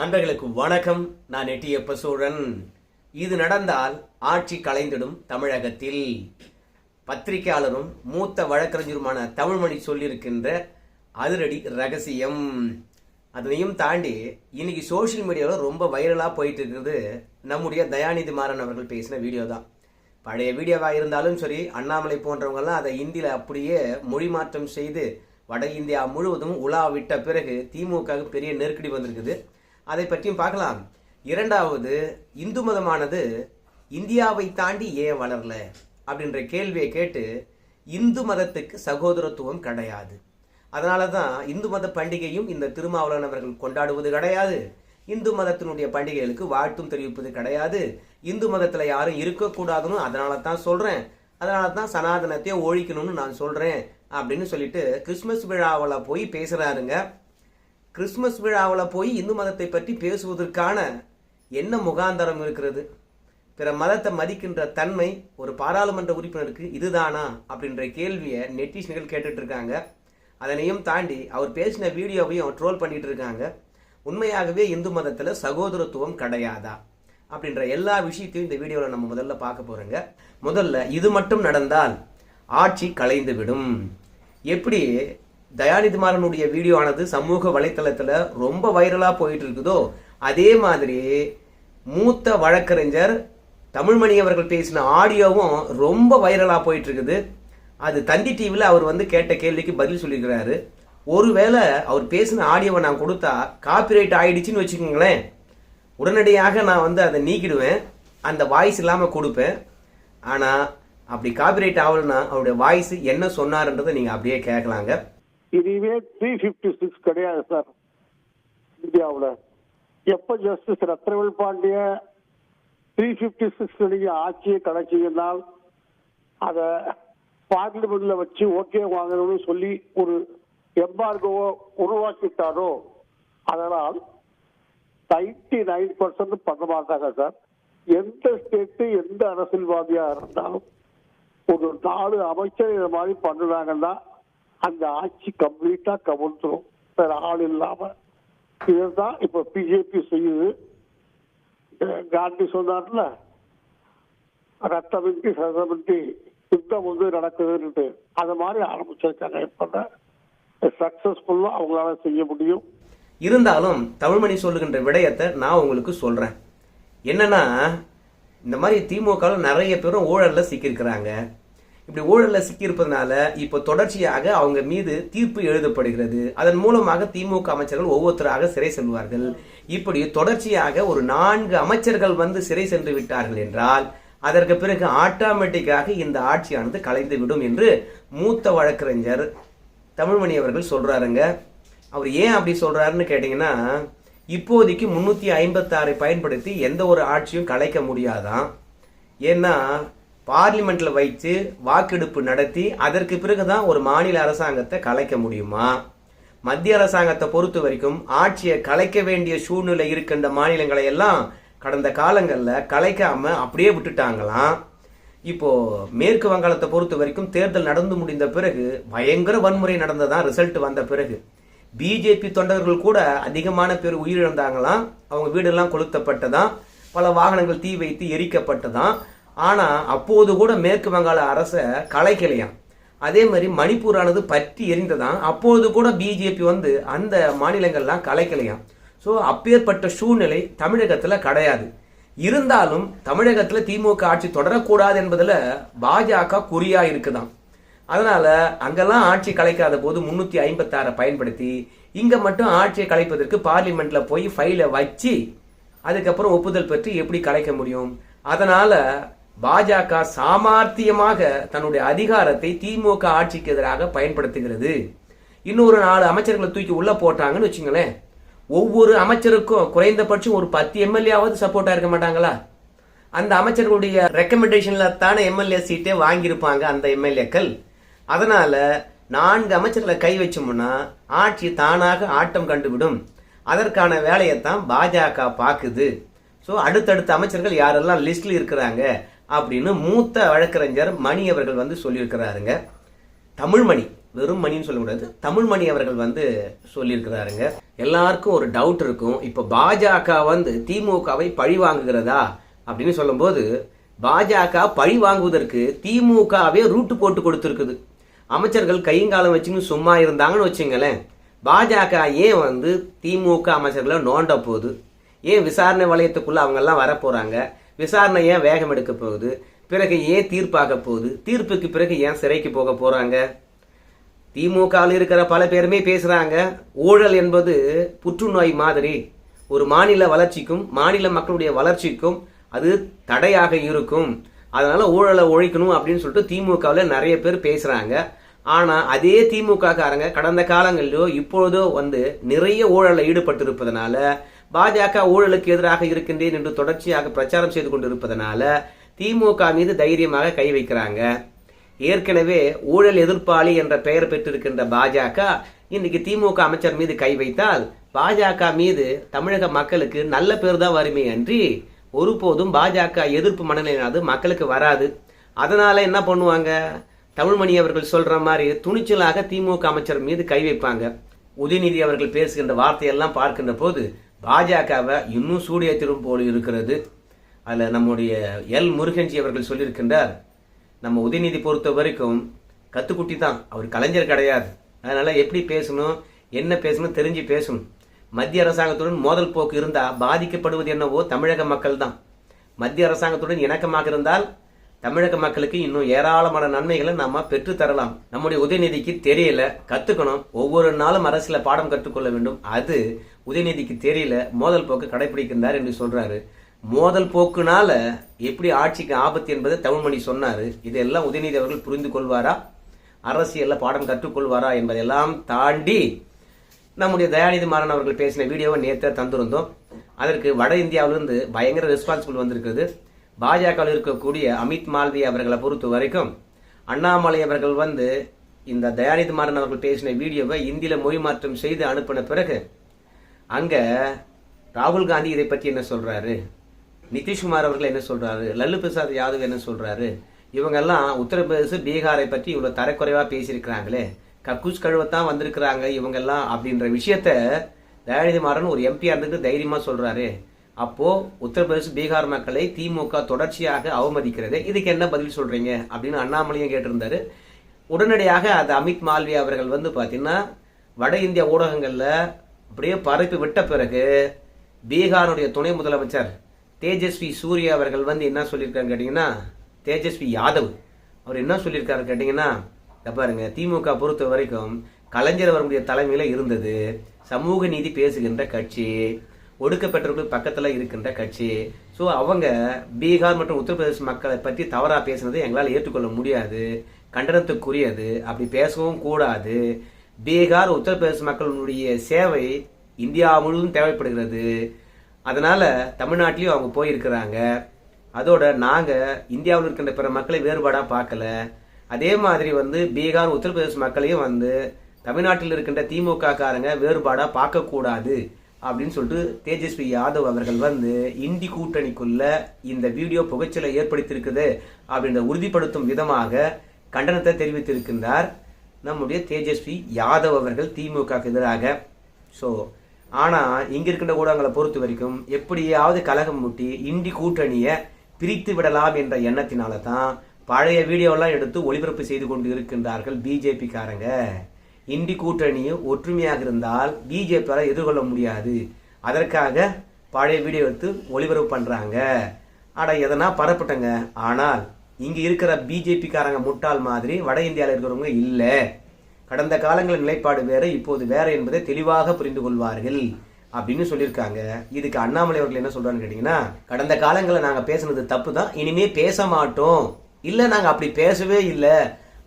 நண்பர்களுக்கு வணக்கம். நான் எட்டியப்ப சோழன் இது நடந்தால் ஆட்சி கலைந்திடும் தமிழகத்தில். பத்திரிகையாளரும் மூத்த வழக்கறிஞருமான தமிழ்மணி சொல்லியிருக்கின்ற அதிரடி ரகசியம். அதனையும் தாண்டி இன்னைக்கு சோஷியல் மீடியாவில் ரொம்ப வைரலாக போயிட்டு இருக்கிறது நம்முடைய தயாநிதி மாறன் அவர்கள் பேசின வீடியோ தான். பழைய வீடியோவாக இருந்தாலும் சரி அண்ணாமலை போன்றவங்கெல்லாம் அதை இந்தியில் அப்படியே மொழி மாற்றம் செய்து வட இந்தியா முழுவதும் உலா விட்ட பிறகு திமுகவுக்கு பெரிய நெருக்கடி வந்திருக்குது. அதை பற்றியும் பார்க்கலாம். இரண்டாவது இந்து மதமானது இந்தியாவை தாண்டி ஏன் வளரல? அப்படின்ற கேள்வியை கேட்டு இந்து மதத்துக்கு சகோதரத்துவம் கிடையாது. அதனால தான் இந்து மத பண்டிகையும் இந்த திருமாவளவர்கள் கொண்டாடுவது கிடையாது. இந்து மதத்தினுடைய பண்டிகைகளுக்கு வாழ்த்தும் தெரிவிப்பது கிடையாது. இந்து மதத்தில் யாரும் இருக்கக்கூடாதுன்னு அதனால தான் சொல்கிறேன் அதனால தான் சனாதனத்தையே ஒழிக்கணும்னு நான் சொல்கிறேன் அப்படின்னு சொல்லிட்டு கிறிஸ்மஸ் விழாவில் போய் பேசுகிறாருங்க கிறிஸ்மஸ் விழாவில் போய் இந்து மதத்தை பற்றி பேசுவதற்கான என்ன முகாந்தரம் இருக்கிறது? பிற மதத்தை மதிக்கின்ற தன்மை ஒரு பாராளுமன்ற உறுப்பினருக்கு இதுதானா? அப்படின்ற கேள்வியை நெட்டிஷன்கள் கேட்டுட்டு இருக்காங்க அதனையும் தாண்டி அவர் பேசின வீடியோவையும் ட்ரோல் பண்ணிட்டு இருக்காங்க உண்மையாகவே இந்து மதத்தில் சகோதரத்துவம் கிடையாதா? அப்படின்ற எல்லா விஷயத்தையும் இந்த வீடியோவில் நம்ம முதல்ல பார்க்க போறோங்க. முதல்ல இது மட்டும் நடந்தால் ஆட்சி கலைந்துவிடும். எப்படி தயாநிதி மாறனுடைய வீடியோ ஆனது சமூக வலைத்தளத்தில் ரொம்ப வைரலாக போயிட்டு இருக்குதோ அதே மாதிரி மூத்த வழக்கறிஞர் தமிழ்மணி அவர்கள் பேசின ஆடியோவும் ரொம்ப வைரலாக போயிட்டு இருக்குது அது தந்தி டிவியில் அவர் வந்து கேட்ட கேள்விக்கு பதில் சொல்லியிருக்கிறாரு. ஒருவேளை அவர் பேசின ஆடியோவை நான் கொடுத்தா காப்பிரைட் ஆயிடுச்சுன்னு வச்சுக்கோங்களேன். உடனடியாக நான் வந்து அதை நீக்கிடுவேன். அந்த வாய்ஸ் இல்லாமல் கொடுப்பேன். ஆனால் அப்படி காப்பிரைட் ஆகலைன்னா அவருடைய வாய்ஸ் என்ன சொன்னார்ன்றதை நீங்கள் அப்படியே கேட்கலாங்க இனிமே த்ரீ பிப்டி சிக்ஸ் கிடையாது சார் இந்தியாவில். எப்போ justice Rathnavel Pandya three fifty six நீங்கள் ஆட்சியை கலைச்சீங்கன்னால் அதை பார்லிமெண்ட்ல வச்சு ஓகே வாங்கணும்னு சொல்லி ஒரு எம்பார்கோவை உருவாக்கிட்டாரோ அதனால் நைன்டி நைன் பர்சன்ட் பண்ண மாட்டாங்க சார் எந்த ஸ்டேட்டு எந்த அரசியல்வாதியாக இருந்தாலும் ஒரு நாலு அமைச்சர் இந்த மாதிரி பண்ணுறாங்கன்னா அந்த ஆட்சி கம்ப்ளீட்டா கவிழ்த்துரும் வேற ஆள் இல்லாம. இதுதான் இப்ப பிஜேபி செய்யுது. காந்தி சொன்னார்ல ரத்தமின்றி சதமின்றி யுத்தம் வந்து நடக்குதுன்ட்டு அது மாதிரி ஆரம்பிச்சிருக்காங்க. இப்ப சக்சஸ்ஃபுல்லா அவங்களால செய்ய முடியும். இருந்தாலும் தமிழ்மணி சொல்லுகின்ற விடயத்தை நான் உங்களுக்கு சொல்றேன். என்னன்னா இந்த மாதிரி திமுகவில் நிறைய பேரும் ஊழலில் சிக்கியிருக்கிறாங்க. இப்படி ஊழலில் சிக்கியிருப்பதனால இப்போ தொடர்ச்சியாக அவங்க மீது தீர்ப்பு எழுதப்படுகிறது. அதன் மூலமாக திமுக அமைச்சர்கள் ஒவ்வொருத்தராக சிறை செல்வார்கள். இப்படி தொடர்ச்சியாக ஒரு நான்கு அமைச்சர்கள் வந்து சிறை சென்று விட்டார்கள் என்றால் அதற்கு பிறகு ஆட்டோமேட்டிக்காக இந்த ஆட்சியானது கலைந்து விடும் என்று மூத்த வழக்கறிஞர் தமிழ்மணி அவர்கள் சொல்றாருங்க. அவர் ஏன் அப்படி சொல்றாருன்னு கேட்டீங்கன்னா இப்போதைக்கு முன்னூத்தி ஐம்பத்தாறை பயன்படுத்தி எந்த ஒரு ஆட்சியும் கலைக்க முடியாதான். ஏன்னா பார்லிமெண்ட்டில் வைத்து வாக்கெடுப்பு நடத்தி அதற்கு பிறகு தான் ஒரு மாநில அரசாங்கத்தை கலைக்க முடியுமா? மத்திய அரசாங்கத்தை பொறுத்த வரைக்கும் ஆட்சியை கலைக்க வேண்டிய சூழ்நிலை இருக்கின்ற மாநிலங்களை எல்லாம் கடந்த காலங்களில் கலைக்காம அப்படியே விட்டுட்டாங்களாம். இப்போ மேற்கு வங்காளத்தை பொறுத்த வரைக்கும் தேர்தல் நடந்து முடிந்த பிறகு பயங்கர வன்முறை நடந்ததான் ரிசல்ட் வந்த பிறகு. பிஜேபி தொண்டர்கள் கூட அதிகமான பேர் உயிரிழந்தாங்களாம். அவங்க வீடெல்லாம் கொளுத்தப்பட்டதான் பல வாகனங்கள் தீ வைத்து எரிக்கப்பட்டதான் ஆனால் அப்போது கூட மேற்கு வங்காள அரசை கலைக்கலையாம். அதே மாதிரி மணிப்பூரானது பற்றி எரிந்ததான் அப்போது கூட பிஜேபி வந்து அந்த மாநிலங்கள்லாம் கலைக்கலையாம். ஸோ அப்பேற்பட்ட சூழ்நிலை தமிழகத்தில் கிடையாது. இருந்தாலும் தமிழகத்தில் திமுக ஆட்சி தொடரக்கூடாது என்பதில் பாஜக குறியாக இருக்குதாம். அதனால் அங்கெல்லாம் ஆட்சி கலைக்காத போது முந்நூற்றி ஐம்பத்தாறை பயன்படுத்தி இங்கே மட்டும் ஆட்சியை கலைப்பதற்கு பார்லிமெண்ட்டில் போய் ஃபைலை வச்சு அதுக்கப்புறம் ஒப்புதல் பெற்று எப்படி கலைக்க முடியும்? அதனால் பாஜக சாமார்த்தியமாக தன்னுடைய அதிகாரத்தை திமுக ஆட்சிக்கு எதிராக பயன்படுத்துகிறது. இன்னொரு நாலு அமைச்சர்களை தூக்கி உள்ள போட்டாங்கன்னு வச்சுங்களேன். ஒவ்வொரு அமைச்சருக்கும் குறைந்தபட்சம் ஒரு பத்து எம்எல்ஏவாவது சப்போர்ட்டா இருக்க மாட்டாங்களா? அந்த அமைச்சர்களுடைய ரெக்கமெண்டேஷன்ல தானே எம்எல்ஏ சீட்டே வாங்கியிருப்பாங்க அந்த எம்எல்ஏக்கள். அதனால நான்கு அமைச்சர்களை கை வச்சோம்னா ஆட்சி தானாக ஆட்டம் கண்டுவிடும். அதற்கான வேலையைத்தான் பாஜக பார்க்குது. ஸோ அடுத்தடுத்த அமைச்சர்கள் யாரெல்லாம் லிஸ்ட்ல இருக்கிறாங்க அப்படின்னு மூத்த வழக்கறிஞர் மணி அவர்கள் வந்து சொல்லியிருக்கிறாருங்க. தமிழ்மணி வெறும் மணின்னு சொல்லக்கூடாது. தமிழ்மணி அவர்கள் வந்து சொல்லியிருக்கிறாருங்க. எல்லாருக்கும் ஒரு டவுட் இருக்கும். இப்போ பாஜக வந்து திமுகவை பழி வாங்குகிறதா அப்படின்னு சொல்லும்போது பாஜக பழி வாங்குவதற்கு திமுகவே ரூட்டு போட்டு கொடுத்துருக்குது. அமைச்சர்கள் கையங்காலம் வச்சுன்னு சும்மா இருந்தாங்கன்னு வச்சுங்களேன் பாஜக ஏன் வந்து திமுக அமைச்சர்களை நோண்ட போகுது? ஏன் விசாரணை வளையத்துக்குள்ளே அவங்கெல்லாம் வரப்போகிறாங்க விசாரணை ஏன் வேகம் எடுக்க போகுது? பிறகு ஏன் தீர்ப்பாக போகுது? தீர்ப்புக்கு பிறகு ஏன் சிறைக்கு போக போறாங்க? திமுகவில் இருக்கிற பல பேருமே பேசுறாங்க. ஊழல் என்பது புற்றுநோய் மாதிரி. ஒரு மாநில வளர்ச்சிக்கும் மாநில மக்களுடைய வளர்ச்சிக்கும் அது தடையாக இருக்கும். அதனால ஊழலை ஒழிக்கணும் அப்படின்னு சொல்லிட்டு திமுகவில் நிறைய பேர் பேசுறாங்க. ஆனால் அதே திமுக காரங்க கடந்த காலங்களிலோ இப்பொழுதோ வந்து நிறைய ஊழலில் ஈடுபட்டிருப்பதனால பாஜக ஊழலுக்கு எதிராக இருக்கின்றேன் என்று தொடர்ச்சியாக பிரச்சாரம் செய்து கொண்டிருப்பதனால திமுக மீது தைரியமாக கை வைக்கிறாங்க. ஏற்கனவே ஊழல் எதிர்ப்பாளி என்ற பெயர் பெற்றிருக்கின்ற பாஜக இன்னைக்கு திமுக அமைச்சர் மீது கை வைத்தால் பாஜக மீது தமிழக மக்களுக்கு நல்ல பேர் தான் வருமே அன்றி ஒருபோதும் பாஜக எதிர்ப்பு மனநிலையானது மக்களுக்கு வராது. அதனால என்ன பண்ணுவாங்க? தமிழ்மணி அவர்கள் சொல்ற மாதிரி துணிச்சலாக திமுக அமைச்சர் மீது கை வைப்பாங்க. உதயநிதி அவர்கள் பேசுகின்ற வார்த்தையெல்லாம் பார்க்கின்ற போது பாஜகவை இன்னும் சூடியத்திரும் போல் இருக்கிறது. அதில் நம்முடைய எல். முருகன்ஜி அவர்கள் சொல்லியிருக்கின்றார் நம்ம உதயநிதி பொறுத்த வரைக்கும் கத்துக்குட்டி தான் அவர் கலைஞர் கிடையாது. அதனால் எப்படி பேசணும் என்ன பேசணும் தெரிஞ்சு பேசணும். மத்திய அரசாங்கத்துடன் மோதல் போக்கு இருந்தால் பாதிக்கப்படுவது என்னவோ தமிழக மக்கள் தான். மத்திய அரசாங்கத்துடன் இணக்கமாக இருந்தால் தமிழக மக்களுக்கு இன்னும் ஏராளமான நன்மைகளை நாம பெற்று தரலாம். நம்முடைய உதயநிதிக்கு தெரியல கத்துக்கணும். ஒவ்வொரு நாளும் அரசியல பாடம் கற்றுக்கொள்ள வேண்டும். அது உதயநிதிக்கு தெரியல மோதல் போக்கு கடைபிடிக்கின்றார் என்று சொல்றாரு. மோதல் போக்குனால எப்படி ஆட்சிக்கு ஆபத்து என்பதை தமிழ்மணி சொன்னாரு. இதெல்லாம் உதயநிதி அவர்கள் புரிந்து கொள்வாரா? அரசியல்ல பாடம் கற்றுக்கொள்வாரா என்பதெல்லாம் தாண்டி நம்முடைய தயாநிதி மாறன் அவர்கள் பேசின வீடியோவை நேற்று தந்திருந்தோம். அதற்கு வட இந்தியாவிலிருந்து பயங்கர ரெஸ்பான்சிபிள் வந்திருக்குது பாஜகவில் இருக்கக்கூடிய அமித் மால்வி அவர்களை பொறுத்த வரைக்கும் அண்ணாமலை அவர்கள் வந்து இந்த தயாநிதி மாறன் அவர்கள் பேசின வீடியோவை இந்தியில் மொழி மாற்றம் செய்து அனுப்பின பிறகு அங்கே ராகுல் காந்தி இதை பற்றி என்ன சொல்கிறாரு நிதிஷ்குமார் அவர்கள் என்ன சொல்கிறாரு லல்லு பிரசாத் யாதவ் என்ன சொல்கிறாரு இவங்கெல்லாம் உத்தரப்பிரதேச பீகாரை பற்றி இவ்வளோ தரக்குறைவாக பேசியிருக்கிறாங்களே கக்கூஸ் கழுவத்தான் வந்திருக்கிறாங்க இவங்கெல்லாம் அப்படின்ற விஷயத்த தயாநிதி மாறன் ஒரு எம்பியாக இருந்துட்டு தைரியமாக சொல்கிறாரு அப்போ உத்தரப்பிரதேச பீகார் மக்களை திமுக தொடர்ச்சியாக அவமதிக்கிறது. இதுக்கு என்ன பதில் சொல்றீங்க? அப்படின்னு அண்ணாமலையும் கேட்டிருந்தாரு. உடனடியாக அது அமித் மால்வி அவர்கள் வந்து பார்த்தீங்கன்னா வட இந்திய ஊடகங்களில் அப்படியே பரப்பி விட்ட பிறகு பீகாருடைய துணை முதலமைச்சர் தேஜஸ்வி சூர்யா அவர்கள் வந்து என்ன சொல்லியிருக்காரு கேட்டிங்கன்னா தேஜஸ்வி யாதவ். அவர் என்ன சொல்லியிருக்காரு கேட்டிங்கன்னா பாருங்க திமுக பொறுத்த வரைக்கும் கலைஞர் அவர்களுடைய தலைமையில் இருந்தது சமூக நீதி பேசுகின்ற கட்சி. ஒடுக்கப்பட்டவர்களுக்கு பக்கத்தில் இருக்கின்ற கட்சி. ஸோ அவங்க பீகார் மற்றும் உத்தரப்பிரதேச மக்களை பற்றி தவறாக பேசுனது எங்களால் ஏற்றுக்கொள்ள முடியாது. கண்டனத்துக்குரியது. அப்படி பேசவும் கூடாது. பீகார் உத்தரப்பிரதேச மக்களுடைய சேவை இந்தியா முழுவதும் தேவைப்படுகிறது. அதனால் தமிழ்நாட்டிலையும் அவங்க போயிருக்கிறாங்க. அதோட நாங்கள் இந்தியாவில் இருக்கின்ற பிற மக்களை வேறுபாடாக பார்க்கல. அதே மாதிரி வந்து பீகார் உத்தரப்பிரதேச மக்களையும் வந்து தமிழ்நாட்டில் இருக்கின்ற திமுக காரங்க வேறுபாடாக பார்க்கக்கூடாது. அப்படின்னு சொல்லிட்டு தேஜஸ்வி யாதவ் அவர்கள் வந்து இந்தி கூட்டணிக்குள்ள இந்த வீடியோ புகைச்சலை ஏற்படுத்தியிருக்குது அப்படின்ற உறுதிப்படுத்தும் விதமாக கண்டனத்தை தெரிவித்திருக்கின்றார் நம்முடைய தேஜஸ்வி யாதவ் அவர்கள் திமுகவுக்கு எதிராக. ஸோ ஆனால் இங்கே இருக்கின்ற ஊடகங்களை பொறுத்த வரைக்கும் எப்படியாவது கலகம் முட்டி இந்தி கூட்டணியை பிரித்து விடலாம் என்ற எண்ணத்தினால தான் பழைய வீடியோலாம் எடுத்து ஒளிபரப்பு செய்து கொண்டு இருக்கின்றார்கள் பிஜேபிக்காரங்க. இந்தி கூட்டணி ஒற்றுமையாக இருந்தால் பிஜேபியால் எதிர்கொள்ள முடியாது. அதற்காக பழைய வீடியோ எடுத்து ஒளிபரப்பு பண்ணுறாங்க ஆனால் எதனா பரப்பட்டங்க. ஆனால் இங்கே இருக்கிற பிஜேபிக்காரங்க முட்டாள் மாதிரி வட இந்தியாவில் இருக்கிறவங்க இல்லை. கடந்த காலங்களின் நிலைப்பாடு வேறு இப்போது வேறு என்பதை தெளிவாக புரிந்து கொள்வார்கள் அப்படின்னு சொல்லியிருக்காங்க. இதுக்கு அண்ணாமலை அவர்கள் என்ன சொல்கிறான்னு கேட்டிங்கன்னா கடந்த காலங்களில் நாங்கள் பேசுனது தப்பு தான் இனிமேல் பேச மாட்டோம். இல்லை நாங்கள் அப்படி பேசவே இல்லை.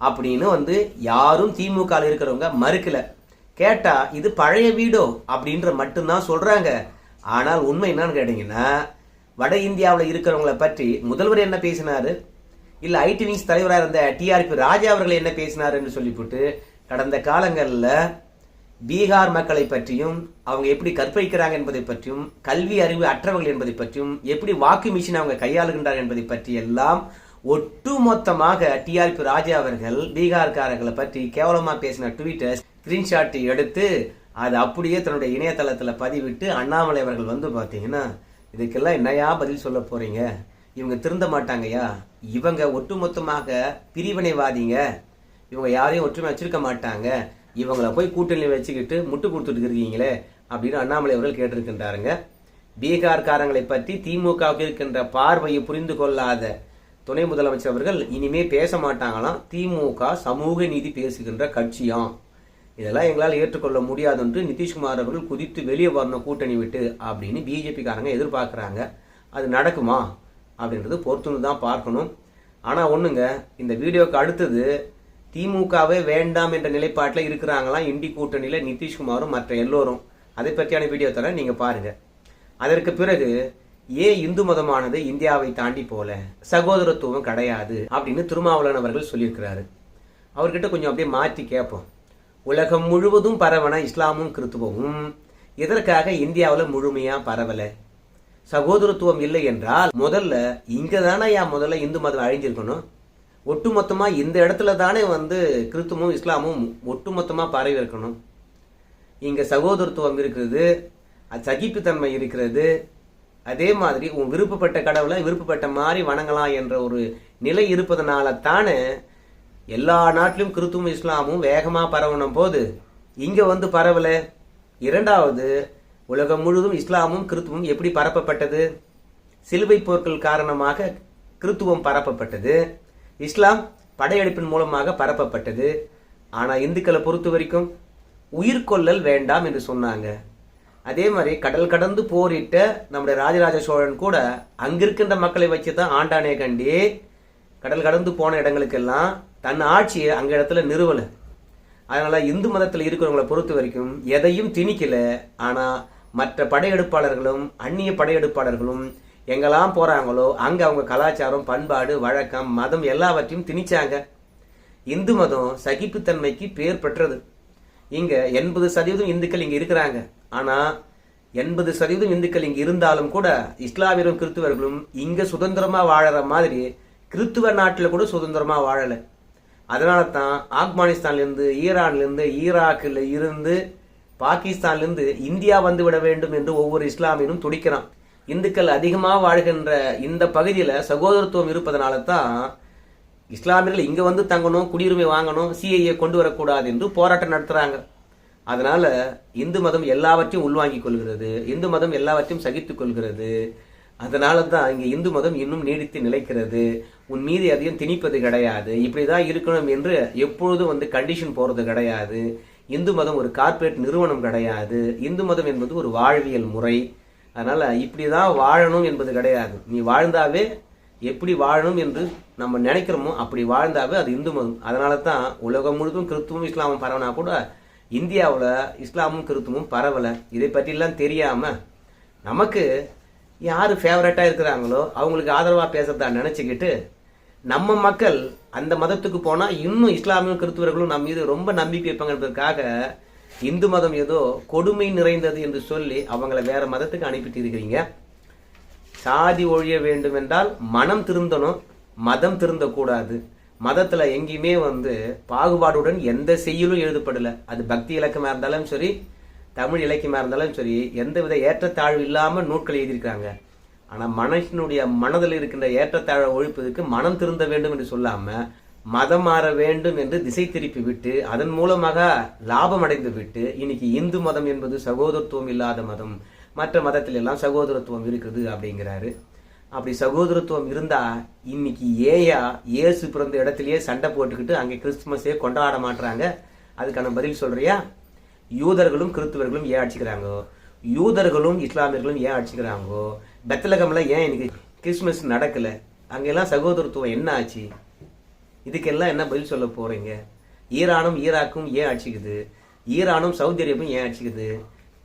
அப்படின்னு வந்து யாரும் திமுக இருக்கிறவங்க மறுக்கல. கேட்டா இது பழைய வீடோ? அப்படின்ற மட்டும்தான் சொல்றாங்க. ஆனால் உண்மை என்னன்னு கேட்டீங்கன்னா வட இந்தியாவில் இருக்கிறவங்கள பற்றி முதல்வர் என்ன பேசினாரு? இல்ல ஐடி விங்ஸ் தலைவராக இருந்த டிஆர்பி ராஜா அவர்கள் என்ன பேசினாருன்னு சொல்லிவிட்டு கடந்த காலங்களில் பீகார் மக்களை பற்றியும் அவங்க எப்படி கற்பழிக்கிறாங்க என்பதை பற்றியும் கல்வி அறிவு அற்றவர்கள் என்பதை பற்றியும் எப்படி வாக்கு மிஷின் அவங்க கையாளுகின்றார்கள் என்பதை பற்றி எல்லாம் ஒட்டுமொத்தமாக டிஆர்பி ராஜா அவர்கள் பீகார்காரர்களை பற்றி கேவலமாக பேசின ட்வீட்டை ஸ்கிரீன்ஷாட் எடுத்து அது அப்படியே தன்னுடைய இணையதளத்தில் பதிவிட்டு அண்ணாமலை அவர்கள் வந்து பார்த்தீங்கன்னா இதுக்கெல்லாம் என்னையா பதில் சொல்ல போகிறீங்க இவங்க திருந்த மாட்டாங்கய்யா. இவங்க ஒட்டுமொத்தமாக பிரிவினைவாதிங்க. இவங்க யாரையும் ஒற்றுமை வச்சிருக்க மாட்டாங்க. இவங்கள போய் கூட்டணி வச்சுக்கிட்டு முட்டு கொடுத்துட்டு இருக்கீங்களே அப்படின்னு அண்ணாமலை அவர்கள் கேட்டிருக்கின்றாருங்க. பீகார்காரங்களை பற்றி திமுகவுக்கு இருக்கின்ற பார்வையை புரிந்து கொள்ளாத துணை முதலமைச்சர் அவர்கள் இனிமே பேச மாட்டாங்களாம். திமுக சமூக நீதி பேசுகின்ற கட்சியாம். இதெல்லாம் எங்களால் ஏற்றுக்கொள்ள முடியாது என்று நிதிஷ்குமார் அவர்கள் குதித்து வெளியே வரணும் கூட்டணி விட்டு அப்படின்னு பிஜேபிக்காரங்க எதிர்பார்க்குறாங்க. அது நடக்குமா அப்படின்றது பொறுத்துன்னு தான் பார்க்கணும். ஆனால் ஒன்றுங்க இந்த வீடியோக்கு அடுத்தது திமுகவே வேண்டாம் என்ற நிலைப்பாட்டில் இருக்கிறாங்களாம் இண்டி கூட்டணியில் நிதிஷ்குமாரும் மற்ற எல்லோரும். அதை பற்றியான வீடியோ தர நீங்கள் பாருங்கள் அதற்கு பிறகு ஏன் இந்து மதமானது இந்தியாவை தாண்டி போல சகோதரத்துவம் கிடையாது அப்படின்னு திருமாவளவன் அவர்கள் சொல்லியிருக்கிறாரு. அவர்கிட்ட கொஞ்சம் அப்படியே மாற்றி கேட்போம். உலகம் முழுவதும் பரவன இஸ்லாமும் கிறித்துவமும் இதற்காக இந்தியாவில் முழுமையா பரவல? சகோதரத்துவம் இல்லை என்றால் முதல்ல இங்கே தானே முதல்ல இந்து மதம் அழிஞ்சிருக்கணும்? ஒட்டுமொத்தமாக இந்த இடத்துல தானே வந்து கிறித்துவமும் இஸ்லாமும் ஒட்டுமொத்தமாக பரவி இருக்கணும். இங்கே சகோதரத்துவம் இருக்கிறது அது சகிப்புத்தன்மை இருக்கிறது அதே மாதிரி உன் விருப்பப்பட்ட கடவுளை விருப்பப்பட்ட மாதிரி வணங்கலாம் என்ற ஒரு நிலை இருப்பதனால தானே எல்லா நாட்டிலும் கிறித்துவம் இஸ்லாமும் வேகமாக பரவணும் போது இங்கே வந்து பரவலை. இரண்டாவது உலகம் முழுவதும் இஸ்லாமும் கிறித்துவம் எப்படி பரப்பப்பட்டது? சிலுவை போர்கள் காரணமாக கிறித்துவம் பரப்பப்பட்டது. இஸ்லாம் படையெடுப்பின் மூலமாக பரப்பப்பட்டது. ஆனால் இந்துக்களை பொறுத்த வரைக்கும் உயிர்கொள்ளல் வேண்டாம் என்று சொன்னாங்க. அதே மாதிரி கடல் கடந்து போரிட்ட நம்முடைய ராஜராஜ சோழன் கூட அங்கிருக்கின்ற மக்களை வச்சு தான் ஆண்டானே கண்டி கடல் கடந்து போன இடங்களுக்கெல்லாம் தன் ஆட்சியை அங்கே இடத்துல நிறுவலை. அதனால் இந்து மதத்தில் இருக்கிறவங்களை பொறுத்த வரைக்கும் எதையும் திணிக்கல. ஆனால் மற்ற படையெடுப்பாளர்களும் அந்நிய படையெடுப்பாளர்களும் எங்கெல்லாம் போகிறாங்களோ அங்கே அவங்க கலாச்சாரம் பண்பாடு வழக்கம் மதம் எல்லாவற்றையும் திணிச்சாங்க. இந்து மதம் சகிப்புத்தன்மைக்கு பேர் பெற்றது. இங்கே எண்பது சதவீதம் இந்துக்கள் இங்கே இருக்கிறாங்க. ஆனால் எண்பது சதவீதம் இந்துக்கள் இங்கே இருந்தாலும் கூட இஸ்லாமியரும் கிறிஸ்துவர்களும் இங்கே சுதந்திரமாக வாழற மாதிரி கிறித்துவ நாட்டில் கூட சுதந்திரமாக வாழலை. அதனால தான் ஆப்கானிஸ்தான்லேருந்து ஈரான்லேருந்து ஈராக்கில் இருந்து பாகிஸ்தான்லேருந்து இந்தியா வந்து விட வேண்டும் என்று ஒவ்வொரு இஸ்லாமியனும் துடிக்கிறான். இந்துக்கள் அதிகமாக வாழ்கின்ற இந்த பகுதியில் சகோதரத்துவம் இருப்பதனால தான் இஸ்லாமியர்கள் இங்கே வந்து தங்கணும் குடியுரிமை வாங்கணும் சிஐஏ கொண்டு வரக்கூடாது என்று போராட்டம் நடத்துகிறாங்க அதனால இந்து மதம் எல்லாவற்றையும் உள்வாங்கிக் கொள்கிறது இந்து மதம் எல்லாவற்றையும் சகித்துக் கொள்கிறது. அதனால தான் இங்கே இந்து மதம் இன்னும் நீடித்து நிலைக்கிறது. உன் மீது அதையும் திணிப்பது கிடையாது. இப்படிதான் இருக்கணும் என்று எப்பொழுதும் வந்து கண்டிஷன் போறது கிடையாது. இந்து மதம் ஒரு கார்ப்பரேட் நிறுவனம் கிடையாது. இந்து மதம் என்பது ஒரு வாழ்வியல் முறை. அதனால இப்படிதான் வாழணும் என்பது கிடையாது. நீ வாழ்ந்தாவே எப்படி வாழணும் என்று நம்ம நினைக்கிறோமோ அப்படி வாழ்ந்தாவே அது இந்து மதம். அதனால தான் உலகம் முழுதும் கிறிஸ்துவம் இஸ்லாமும் பரவனா கூட இந்தியாவில் இஸ்லாமும் கிறிஸ்துவமும் பரவலை. இதை பற்றிலாம் தெரியாமல் நமக்கு யார் ஃபேவரட்டாக இருக்கிறாங்களோ அவங்களுக்கு ஆதரவாக பேசுறதா நினச்சிக்கிட்டு நம்ம மக்கள் அந்த மதத்துக்கு போனால் இன்னும் இஸ்லாமியும் கிறித்துவர்களும் நம்ம மீது ரொம்ப நம்பிக்கை வைப்பாங்கிறதுக்காக இந்து மதம் ஏதோ கொடுமை நிறைந்தது என்று சொல்லி அவங்கள வேற மதத்துக்கு அனுப்பிட்டு இருக்கிறீங்க சாதி ஒழிய வேண்டும் என்றால் மனம் திருந்தணும் மதம் திருந்தக்கூடாது. மதத்துல எங்கேயுமே வந்து பாகுபாடுடன் எந்த செய்யலும் எழுதப்படல. அது பக்தி இலக்கமா இருந்தாலும் சரி தமிழ் இலக்கியமா இருந்தாலும் சரி எந்த வித ஏற்றத்தாழ்வு இல்லாம நூட்கள் எழுதியிருக்காங்க ஆனா மனுஷனுடைய மனதில் இருக்கின்ற ஏற்றத்தாழ்வை ஒழிப்பதற்கு மனம் திருந்த வேண்டும் என்று சொல்லாம மதம் மாற வேண்டும் என்று திசை திருப்பி விட்டு அதன் மூலமாக லாபம் அடைந்து விட்டு இன்னைக்கு இந்து மதம் என்பது சகோதரத்துவம் இல்லாத மதம். மற்ற மதத்தில் எல்லாம் சகோதரத்துவம் இருக்குது அப்படிங்கிறாரு. அப்படி சகோதரத்துவம் இருந்தா இன்னைக்கு ஏயா இயேசு பிறந்த இடத்துலையே சண்டை போட்டுக்கிட்டு அங்கே கிறிஸ்துமஸே கொண்டாட மாட்டுறாங்க அதுக்கான பதில் சொல்றியா? யூதர்களும் கிறிஸ்துவர்களும் ஏன் அடிச்சுக்கிறாங்கோ? யூதர்களும் இஸ்லாமியர்களும் ஏன் அடிச்சுக்கிறாங்கோ? பெத்தலகம்ல ஏன் இன்னைக்கு கிறிஸ்துமஸ் நடக்கல? அங்கெல்லாம் சகோதரத்துவம் என்ன ஆச்சு? இதுக்கெல்லாம் என்ன பதில் சொல்ல போறீங்க? ஈரானும் ஈராக்கும் ஏன் அடிச்சுக்குது? ஈரானும் சவுதி அரேபியும் ஏன் அடிச்சுக்குது?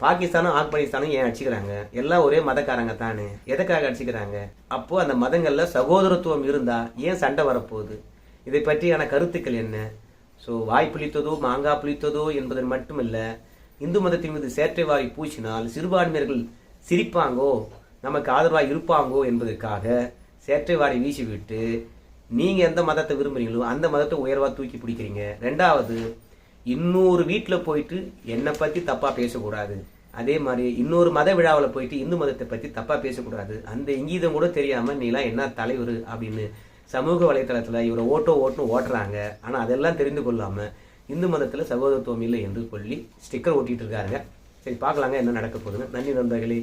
பாகிஸ்தானும் ஆப்கானிஸ்தானும் ஏன் அடிச்சுக்கிறாங்க? எல்லாம் ஒரே மதக்காரங்க தானே. எதுக்காக அடிச்சுக்கிறாங்க? அப்போது அந்த மதங்களில் சகோதரத்துவம் இருந்தால் ஏன் சண்டை வரப்போகுது? இதை பற்றியான கருத்துக்கள் என்ன? ஸோ வாய் புளித்ததோ மாங்காய் புளித்ததோ என்பதன் மட்டுமல்ல இந்து மதத்தின் மீது சேற்றை பூச்சினால் பூசினால் சிறுபான்மையர்கள் சிரிப்பாங்கோ நமக்கு ஆதரவாக இருப்பாங்கோ என்பதற்காக சேற்றை வாரி வீசிவிட்டு நீங்கள் எந்த மதத்தை விரும்புகிறீங்களோ அந்த மதத்தை உயர்வாக தூக்கி பிடிக்கிறீங்க. ரெண்டாவது இன்னொரு வீட்டில் போயிட்டு என்னை பற்றி தப்பாக பேசக்கூடாது. அதே மாதிரி இன்னொரு மத விழாவில் போயிட்டு இந்து மதத்தை பற்றி தப்பாக பேசக்கூடாது. அந்த இங்கீதம் கூட தெரியாமல் நீலாம் என்ன தலைவர்? அப்படின்னு சமூக வலைத்தளத்தில் இவரை ஓட்டோ ஓட்டுன்னு ஓட்டுறாங்க. ஆனால் அதெல்லாம் தெரிந்து கொள்ளாமல் இந்து மதத்தில் சகோதரத்துவம் இல்லை என்று சொல்லி ஸ்டிக்கர் ஓட்டிகிட்டு இருக்காருங்க. சரி பார்க்கலாங்க என்ன நடக்க போகுதுன்னு. நன்றி நண்பர்களே.